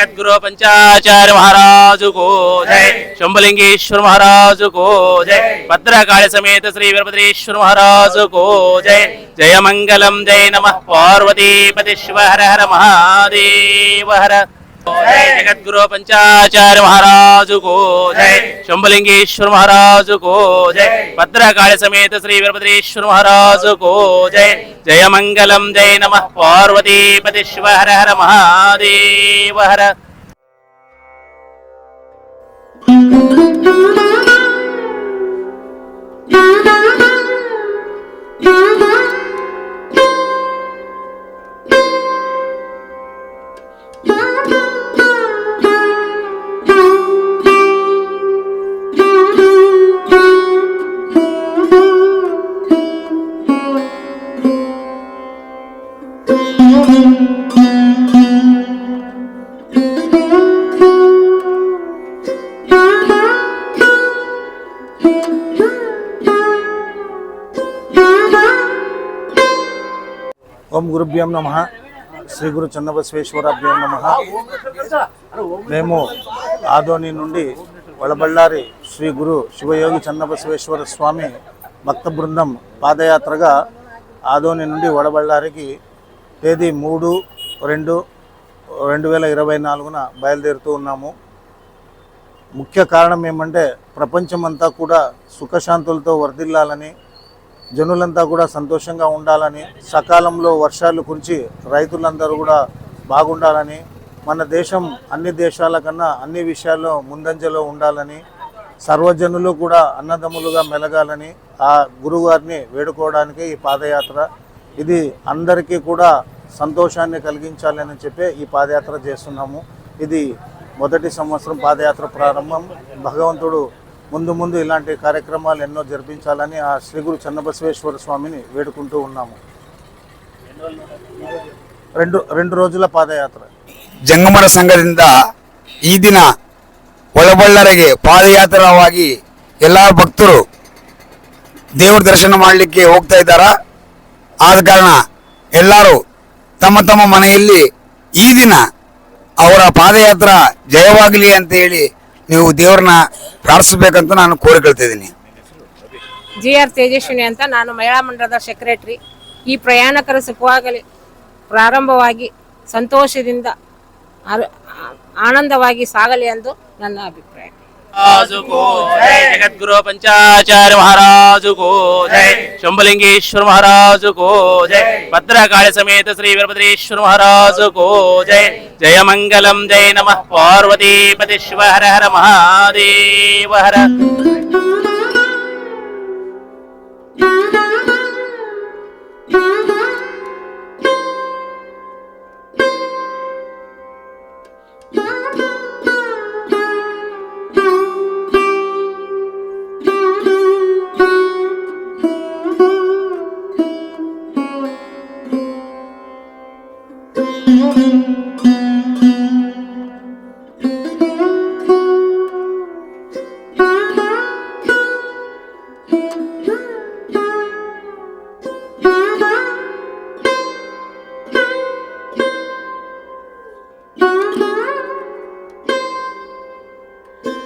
జగద్గురు పంచాచార్య మహారాజు కో జై. శంభలింగేశ్వర మహారాజు కో జై. భద్రకాళి సమేత శ్రీ వీరభద్రేశ్వర మహారాజు కో జై. జయ మంగళం జై నమ. పార్వతీపతి శివ హర హర మహాదేవ హర. జగద్గురు పంచాచార్య మహారాజు కో జై. శంభలింగేశ్వర మహారాజు కో జై. భద్రకాళి సమేత శ్రీ వీరభద్రేశ్వర మహారాజు కో జై. జయ మంగళం జై నమ. పార్వతీపతి శివ హర హర మహాదేవ హర. ఓం గురుభ్యం నమ. శ్రీ గురు చన్నబసవేశ్వరాభ్యం నమ. మేము ఆదోని నుండి వడబళ్ళారి శ్రీ గురు శివయోగి చన్నబసవేశ్వర స్వామి భక్త బృందం పాదయాత్రగా ఆదోని నుండి వడబళ్ళారికి తేదీ మూడు రెండు రెండు వేల ఇరవై నాలుగున బయలుదేరుతూ ఉన్నాము. ముఖ్య కారణం ఏమంటే ప్రపంచమంతా కూడా సుఖశాంతులతో వర్ధిల్లాలని జనులంతా కూడా సంతోషంగా ఉండాలని సకాలంలో వర్షాలు కురిచి రైతులందరూ కూడా బాగుండాలని మన దేశం అన్ని దేశాల కన్నా అన్ని విషయాల్లో ముందంజలో ఉండాలని సర్వజనులు కూడా అన్నదమ్ములుగా మెలగాలని ఆ గురుగారిని వేడుకోవడానికి ఈ పాదయాత్ర ఇది అందరికీ కూడా సంతోషాన్ని కలిగించాలని చెప్పి ఈ పాదయాత్ర చేస్తున్నాము ఇది మొదటి సంవత్సరం పాదయాత్ర ప్రారంభం భగవంతుడు ముందు ముందు ఇలాంటి కార్యక్రమాలు ఎన్నో జరిపించాలని ఆ శ్రీ గురు చెన్నబసవేశ్వర స్వామిని వేడుకుంటూ ఉన్నాము రెండు రెండు రోజుల ಪಾದಯಾತ್ರೆ ಜಂಗಮರ ಸಂಘದಿಂದ ಈ ದಿನ ಒಳಬಳ್ಳಾರಿಗೆ ಪಾದಯಾತ್ರವಾಗಿ ಎಲ್ಲ ಭಕ್ತರು ದೇವರ ದರ್ಶನ ಮಾಡಲಿಕ್ಕೆ ಹೋಗ್ತಾ ಇದ್ದಾರ ಆದ ಕಾರಣ ಎಲ್ಲರೂ ತಮ್ಮ ತಮ್ಮ ಮನೆಯಲ್ಲಿ ಈ ದಿನ ಅವರ ಪಾದಯಾತ್ರ ಜಯವಾಗಲಿ ಅಂತ ಹೇಳಿ ನೀವು ದೇವರನ್ನ ಪ್ರಾರ್ಥಿಸಬೇಕಂತ ನಾನು ಕೋರಿಕೊಳ್ತಾ ಇದ್ದೀನಿ. ಜಿ ಆರ್ ತೇಜಸ್ವಿನಿ ಅಂತ ನಾನು ಮಹಿಳಾ ಮಂಡಲದ ಸೆಕ್ರೆಟರಿ ಈ ಪ್ರಯಾಣಿಕರು ಸುಖವಾಗಲಿ, ಪ್ರಾರಂಭವಾಗಿ ಸಂತೋಷದಿಂದ ಆನಂದವಾಗಿ ಸಾಗಲಿ ಎಂದು ನನ್ನ ಅಭಿಪ್ರಾಯ. మహారాజు కో జై. జగద్గురు పంచాచార్య మహారాజు కో జై. శంభలింగేశ్వర మహారాజు కో జై. భద్రకాళి సమేత శ్రీ వీరభద్రేశ్వర మహారాజు కో జై. జయ మంగళం జై నమ. పార్వతీపతి శివ హర హర మహాదేవ హర. Mm-hmm.